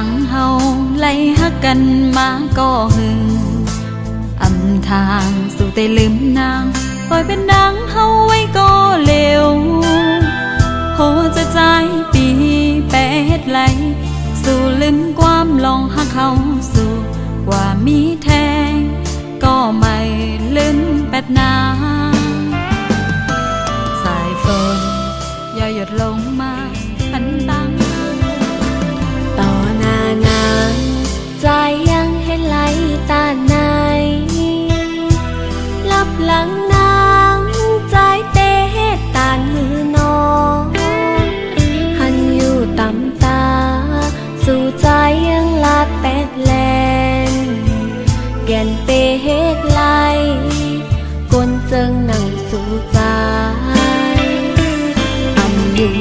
างเฮาไล่ฮักกันมาก็หึงอำทางสู่แต่ลืมนางปล่อยเป็นดังเฮาไว้ก็เร็วโหจะใจปีแปดไหล สู่ลืมความลองหักเขาสู่กว่ามีแทง ก็ไม่ลืมแปดนาสายฝนย่าหยดลงมาพันตัง หนังสู่ใจอำยุง